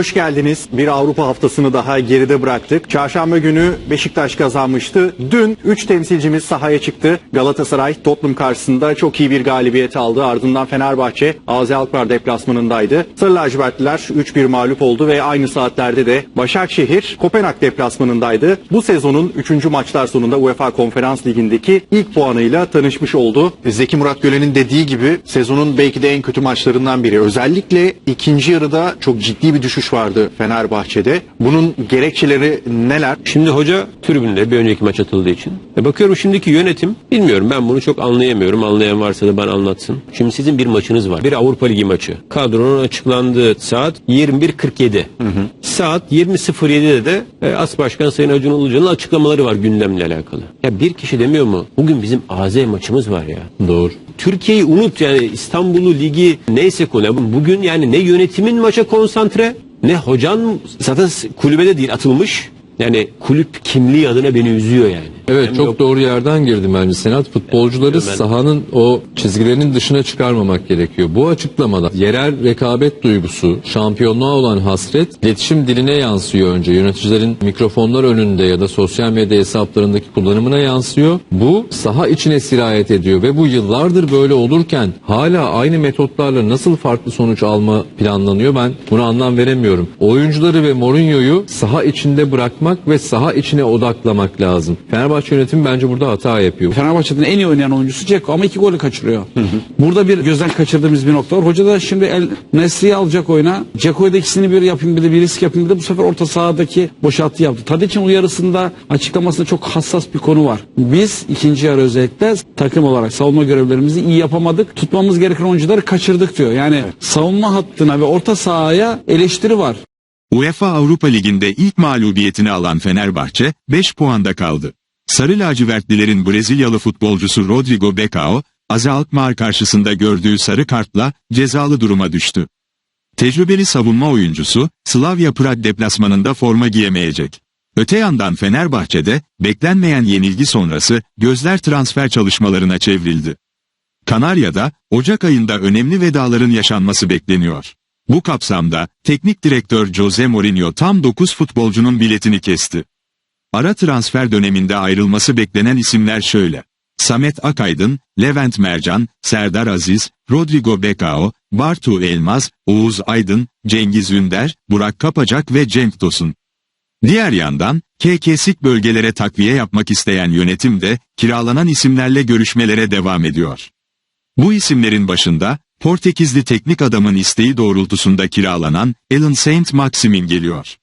hoş geldiniz. Bir Avrupa haftasını daha geride bıraktık. Çarşamba günü Beşiktaş kazanmıştı. Dün 3 temsilcimiz sahaya çıktı. Galatasaray Tottenham karşısında çok iyi bir galibiyet aldı. Ardından Fenerbahçe Azi Alkmaar deplasmanındaydı. Sarı lacivertliler 3-1 mağlup oldu ve aynı saatlerde de Başakşehir Kopenhag deplasmanındaydı. Bu sezonun 3. maçlar sonunda UEFA Konferans Ligi'ndeki ilk puanıyla tanışmış oldu. Zeki Murat Gölen'in dediği gibi sezonun belki de en kötü maçlarından biri. Özellikle ikinci yarıda çok ciddi bir düşüş vardı Fenerbahçe'de. Bunun gerekçeleri neler? Şimdi hoca tribünde bir önceki maç atıldığı için. E bakıyorum şimdiki yönetim bilmiyorum ben bunu çok anlayamıyorum. Anlayan varsa da bana anlatsın. Şimdi sizin bir maçınız var. Bir Avrupa Ligi maçı. Kadronun açıklandığı saat 21.47. Saat 20.07'de de e, As Başkan Sayın Acun Ilıcalı'nın açıklamaları var gündemle alakalı. Ya bir kişi demiyor mu? Bugün bizim AZ maçımız var ya. Doğru. Türkiye'yi unut yani İstanbul'u ligi neyse konu. Bugün yani ne yönetimin maça konsantre ne hocan zaten kulübede değil atılmış. Yani kulüp kimliği adına beni üzüyor yani. Evet Hem çok yok- doğru yerden girdim bence Senat. Futbolcuları ben- sahanın o çizgilerinin dışına çıkarmamak gerekiyor. Bu açıklamada yerel rekabet duygusu, şampiyonluğa olan hasret iletişim diline yansıyor önce. Yöneticilerin mikrofonlar önünde ya da sosyal medya hesaplarındaki kullanımına yansıyor. Bu saha içine sirayet ediyor ve bu yıllardır böyle olurken hala aynı metotlarla nasıl farklı sonuç alma planlanıyor ben buna anlam veremiyorum. Oyuncuları ve Mourinho'yu saha içinde bırakmak ve saha içine odaklamak lazım. Fenerbahçe yönetimi bence burada hata yapıyor. Fenerbahçe'nin en iyi oynayan oyuncusu Ceko ama iki golü kaçırıyor. Burada bir gözden kaçırdığımız bir nokta var. Hoca da şimdi El Nesri'yi alacak oyuna. Ceko'ya da ikisini bir yapayım bir de bir risk yapayım bir de bu sefer orta sahadaki boşaltı yaptı. Tadic'in uyarısında açıklamasında çok hassas bir konu var. Biz ikinci yarı özellikle takım olarak savunma görevlerimizi iyi yapamadık. Tutmamız gereken oyuncuları kaçırdık diyor. Yani savunma hattına ve orta sahaya eleştiri var. UEFA Avrupa Ligi'nde ilk mağlubiyetini alan Fenerbahçe 5 puanda kaldı. Sarı lacivertlilerin Brezilyalı futbolcusu Rodrigo Becao, Azi Alkmaar karşısında gördüğü sarı kartla cezalı duruma düştü. Tecrübeli savunma oyuncusu Slavia Prag deplasmanında forma giyemeyecek. Öte yandan Fenerbahçe'de beklenmeyen yenilgi sonrası gözler transfer çalışmalarına çevrildi. Kanarya'da Ocak ayında önemli vedaların yaşanması bekleniyor. Bu kapsamda teknik direktör Jose Mourinho tam 9 futbolcunun biletini kesti. Ara transfer döneminde ayrılması beklenen isimler şöyle. Samet Akaydın, Levent Mercan, Serdar Aziz, Rodrigo Becao, Bartu Elmaz, Oğuz Aydın, Cengiz Ünder, Burak Kapacak ve Cenk Tosun. Diğer yandan, KK'sik bölgelere takviye yapmak isteyen yönetim de kiralanan isimlerle görüşmelere devam ediyor. Bu isimlerin başında, Portekizli teknik adamın isteği doğrultusunda kiralanan Alan Saint Maximin geliyor.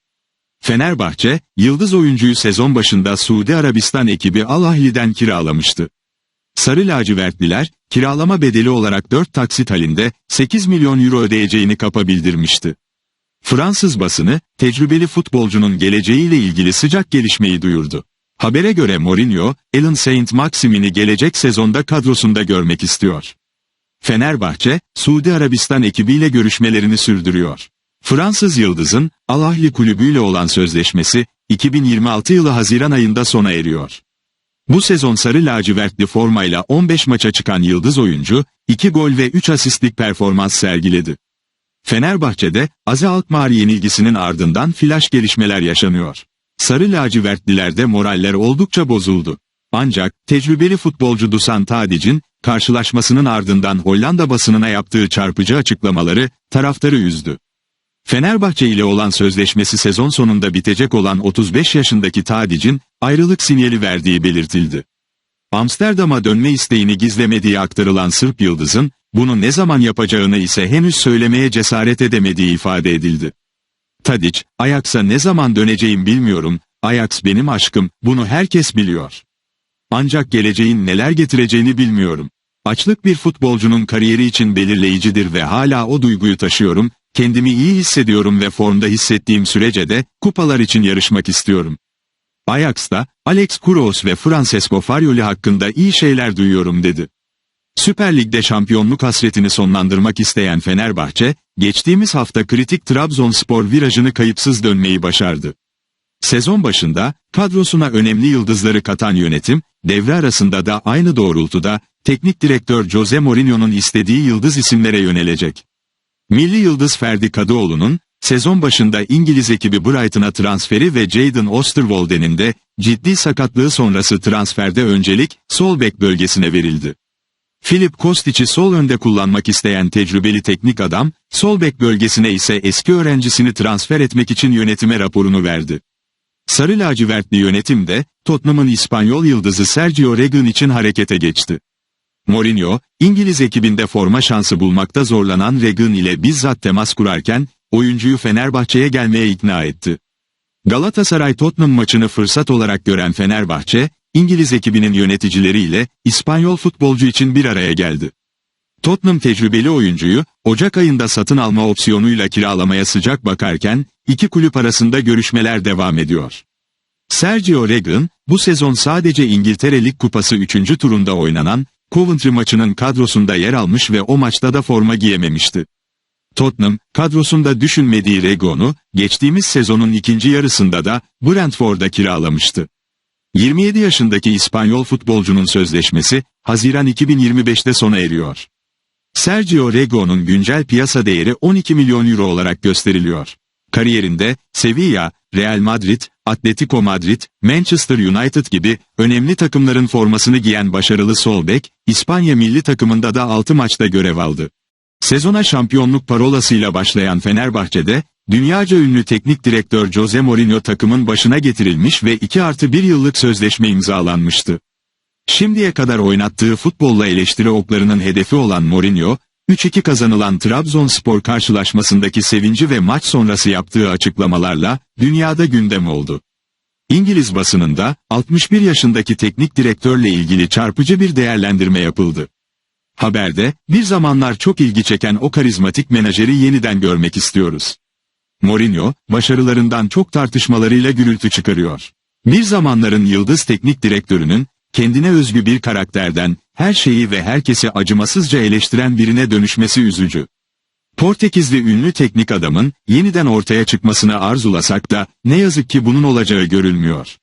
Fenerbahçe, yıldız oyuncuyu sezon başında Suudi Arabistan ekibi Al Ahli'den kiralamıştı. Sarı lacivertliler, kiralama bedeli olarak 4 taksit halinde 8 milyon euro ödeyeceğini kapa bildirmişti. Fransız basını, tecrübeli futbolcunun geleceğiyle ilgili sıcak gelişmeyi duyurdu. Habere göre Mourinho, Alan Saint Maximin'i gelecek sezonda kadrosunda görmek istiyor. Fenerbahçe, Suudi Arabistan ekibiyle görüşmelerini sürdürüyor. Fransız Yıldız'ın Al Ahly kulübüyle olan sözleşmesi 2026 yılı Haziran ayında sona eriyor. Bu sezon sarı lacivertli formayla 15 maça çıkan Yıldız oyuncu 2 gol ve 3 asistlik performans sergiledi. Fenerbahçe'de Azi Alkmaar yenilgisinin ardından flash gelişmeler yaşanıyor. Sarı lacivertlilerde moraller oldukça bozuldu. Ancak tecrübeli futbolcu Dusan Tadic'in karşılaşmasının ardından Hollanda basınına yaptığı çarpıcı açıklamaları taraftarı üzdü. Fenerbahçe ile olan sözleşmesi sezon sonunda bitecek olan 35 yaşındaki Tadic'in ayrılık sinyali verdiği belirtildi. Amsterdam'a dönme isteğini gizlemediği aktarılan Sırp Yıldız'ın bunu ne zaman yapacağını ise henüz söylemeye cesaret edemediği ifade edildi. Tadic, Ajax'a ne zaman döneceğim bilmiyorum, Ajax benim aşkım, bunu herkes biliyor. Ancak geleceğin neler getireceğini bilmiyorum. Açlık bir futbolcunun kariyeri için belirleyicidir ve hala o duyguyu taşıyorum, kendimi iyi hissediyorum ve formda hissettiğim sürece de kupalar için yarışmak istiyorum. Ajax'ta Alex Kuros ve Francesco Farioli hakkında iyi şeyler duyuyorum dedi. Süper Lig'de şampiyonluk hasretini sonlandırmak isteyen Fenerbahçe, geçtiğimiz hafta kritik Trabzonspor virajını kayıpsız dönmeyi başardı. Sezon başında kadrosuna önemli yıldızları katan yönetim, devre arasında da aynı doğrultuda teknik direktör Jose Mourinho'nun istediği yıldız isimlere yönelecek. Milli yıldız Ferdi Kadıoğlu'nun sezon başında İngiliz ekibi Brighton'a transferi ve Jadon Osterwolde'nin de ciddi sakatlığı sonrası transferde öncelik sol bek bölgesine verildi. Filip Kostic'i sol önde kullanmak isteyen tecrübeli teknik adam, sol bek bölgesine ise eski öğrencisini transfer etmek için yönetime raporunu verdi. Sarı lacivertli yönetim de Tottenham'ın İspanyol yıldızı Sergio Reguilon için harekete geçti. Mourinho, İngiliz ekibinde forma şansı bulmakta zorlanan Reguilon ile bizzat temas kurarken, oyuncuyu Fenerbahçe'ye gelmeye ikna etti. Galatasaray-Tottenham maçını fırsat olarak gören Fenerbahçe, İngiliz ekibinin yöneticileriyle İspanyol futbolcu için bir araya geldi. Tottenham tecrübeli oyuncuyu Ocak ayında satın alma opsiyonuyla kiralamaya sıcak bakarken iki kulüp arasında görüşmeler devam ediyor. Sergio Reguilon bu sezon sadece İngiltere Lig Kupası 3. turunda oynanan Coventry maçının kadrosunda yer almış ve o maçta da forma giyememişti. Tottenham, kadrosunda düşünmediği Reguilon'u geçtiğimiz sezonun ikinci yarısında da Brentford'a kiralamıştı. 27 yaşındaki İspanyol futbolcunun sözleşmesi Haziran 2025'te sona eriyor. Sergio Reguilon'un güncel piyasa değeri 12 milyon euro olarak gösteriliyor. Kariyerinde Sevilla, Real Madrid, Atletico Madrid, Manchester United gibi önemli takımların formasını giyen başarılı sol bek, İspanya milli takımında da 6 maçta görev aldı. Sezona şampiyonluk parolasıyla başlayan Fenerbahçe'de, dünyaca ünlü teknik direktör Jose Mourinho takımın başına getirilmiş ve 2 artı 1 yıllık sözleşme imzalanmıştı. Şimdiye kadar oynattığı futbolla eleştiri oklarının hedefi olan Mourinho, 3-2 kazanılan Trabzonspor karşılaşmasındaki sevinci ve maç sonrası yaptığı açıklamalarla dünyada gündem oldu. İngiliz basınında 61 yaşındaki teknik direktörle ilgili çarpıcı bir değerlendirme yapıldı. Haberde bir zamanlar çok ilgi çeken o karizmatik menajeri yeniden görmek istiyoruz. Mourinho, başarılarından çok tartışmalarıyla gürültü çıkarıyor. Bir zamanların yıldız teknik direktörünün, kendine özgü bir karakterden, her şeyi ve herkesi acımasızca eleştiren birine dönüşmesi üzücü. Portekizli ünlü teknik adamın, yeniden ortaya çıkmasını arzulasak da, ne yazık ki bunun olacağı görülmüyor.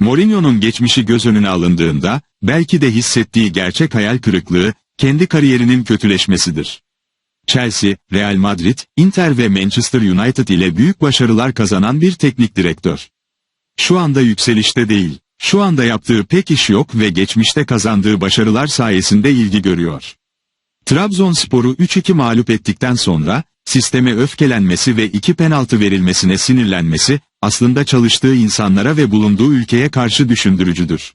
Mourinho'nun geçmişi göz önüne alındığında, belki de hissettiği gerçek hayal kırıklığı, kendi kariyerinin kötüleşmesidir. Chelsea, Real Madrid, Inter ve Manchester United ile büyük başarılar kazanan bir teknik direktör. Şu anda yükselişte değil. Şu anda yaptığı pek iş yok ve geçmişte kazandığı başarılar sayesinde ilgi görüyor. Trabzonspor'u 3-2 mağlup ettikten sonra, sisteme öfkelenmesi ve iki penaltı verilmesine sinirlenmesi, aslında çalıştığı insanlara ve bulunduğu ülkeye karşı düşündürücüdür.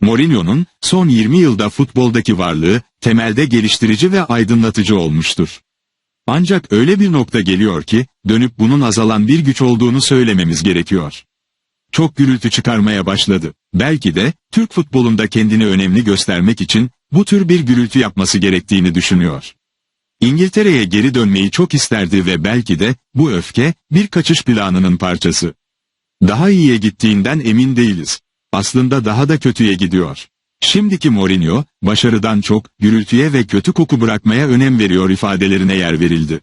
Mourinho'nun, son 20 yılda futboldaki varlığı, temelde geliştirici ve aydınlatıcı olmuştur. Ancak öyle bir nokta geliyor ki, dönüp bunun azalan bir güç olduğunu söylememiz gerekiyor. Çok gürültü çıkarmaya başladı. Belki de, Türk futbolunda kendini önemli göstermek için, bu tür bir gürültü yapması gerektiğini düşünüyor. İngiltere'ye geri dönmeyi çok isterdi ve belki de, bu öfke, bir kaçış planının parçası. Daha iyiye gittiğinden emin değiliz. Aslında daha da kötüye gidiyor. Şimdiki Mourinho, başarıdan çok, gürültüye ve kötü koku bırakmaya önem veriyor ifadelerine yer verildi.